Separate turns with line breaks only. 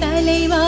தலைவா